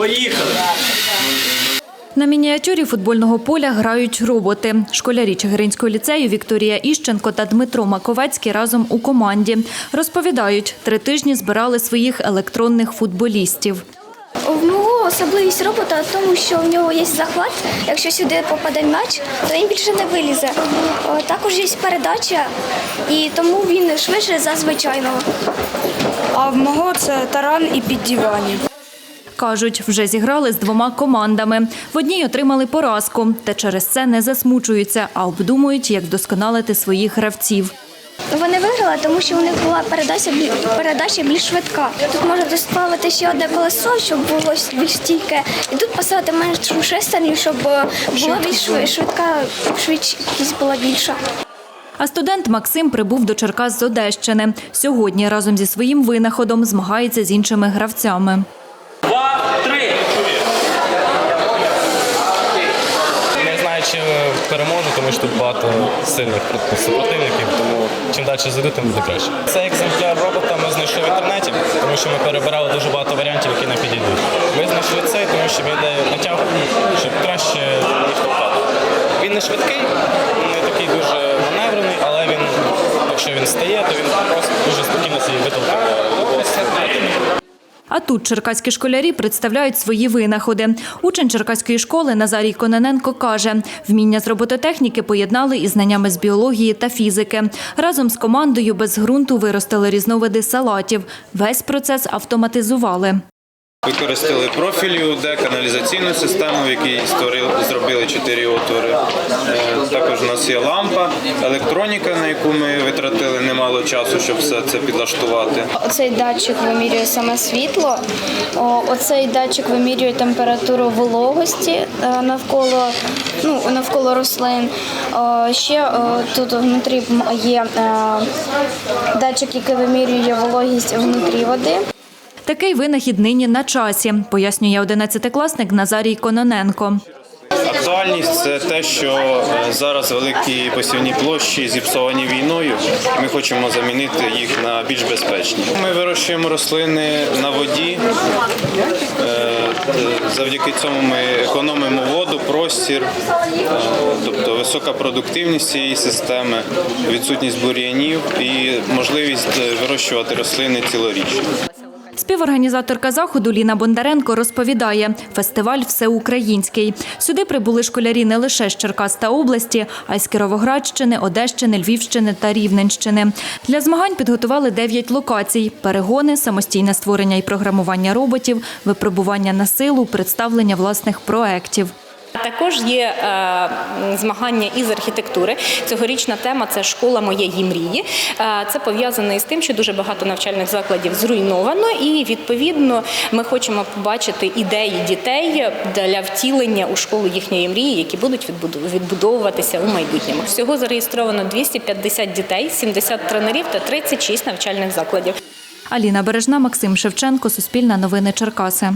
Поїхали! На мініатюрі футбольного поля грають роботи. Школярі Чигиринського ліцею Вікторія Іщенко та Дмитро Маковецький разом у команді. Розповідають, три тижні збирали своїх електронних футболістів. В мого особливість робота в тому, що в нього є захват. Якщо сюди попаде м'яч, то він більше не вилізе. Також є передача, і тому він швидше за звичайного. А в мого це таран і піддівання. Кажуть, вже зіграли з двома командами. В одній отримали поразку, та через це не засмучуються, а обдумують, як вдосконалити своїх гравців. Вони виграли, тому що у них була передача, передача більш швидка. Тут можна доставити ще одне колесо, щоб було більш стійке, і тут поставити меншу шестерню, щоб е, була більш швидка, швидкість була більша. А студент Максим прибув до Черкас з Одещини. Сьогодні разом зі своїм винаходом змагається з іншими гравцями. Два, три! Не знаю, чи переможу, тому що тут багато сильних супротивників, тому чим далі зайду, тим буде краще. Цей екземпляр робота ми знайшли в інтернеті, тому що ми перебирали дуже багато варіантів, які нам підійдуть. Ми знайшли цей, тому що він йде натягуваний, щоб краще ніж впати. Він не швидкий, не такий дуже маневрений, але він, якщо він стає, то він просто дуже спокійно любого супротивника. А тут черкаські школярі представляють свої винаходи. Учень черкаської школи Назарій Кононенко каже, вміння з робототехніки поєднали із знаннями з біології та фізики. Разом з командою без ґрунту виростили різновиди салатів. Весь процес автоматизували. Використали профілі УД, каналізаційну систему, в якій створили, зробили чотири отвори. Е, Також у нас є лампа, електроніка, на яку ми витратили немало часу, щоб все це підлаштувати. Оцей датчик вимірює саме світло. Оцей датчик вимірює температуру вологості е, навколо, ну, навколо рослин. Ще тут внутрі є е, датчик, який вимірює вологість внутрі води. Такий винахід нині на часі, пояснює одинадцятикласник Назарій Кононенко. Актуальність це те, що е, зараз великі посівні площі зіпсовані війною, ми хочемо замінити їх на більш безпечні. Ми вирощуємо рослини на воді. Е, Завдяки цьому ми економимо воду, простір, е, тобто висока продуктивність цієї системи, відсутність бур'янів і можливість е, вирощувати рослини цілоріч. Співорганізаторка заходу Ліна Бондаренко розповідає, фестиваль всеукраїнський. Сюди прибули школярі не лише з Черкас та області, а й з Кіровоградщини, Одещини, Львівщини та Рівненщини. Для змагань підготували дев'ять локацій: перегони, самостійне створення і програмування роботів, випробування на силу, представлення власних проєктів. Також є е, змагання із архітектури. Цьогорічна тема це школа моєї мрії. Е, це пов'язано із тим, що дуже багато навчальних закладів зруйновано, і відповідно ми хочемо побачити ідеї дітей для втілення у школу їхньої мрії, які будуть відбудовуватися у майбутньому. Всього зареєстровано 250 дітей, 70 тренерів та 36 навчальних закладів. Аліна Бережна, Максим Шевченко, Суспільне новини Черкаси.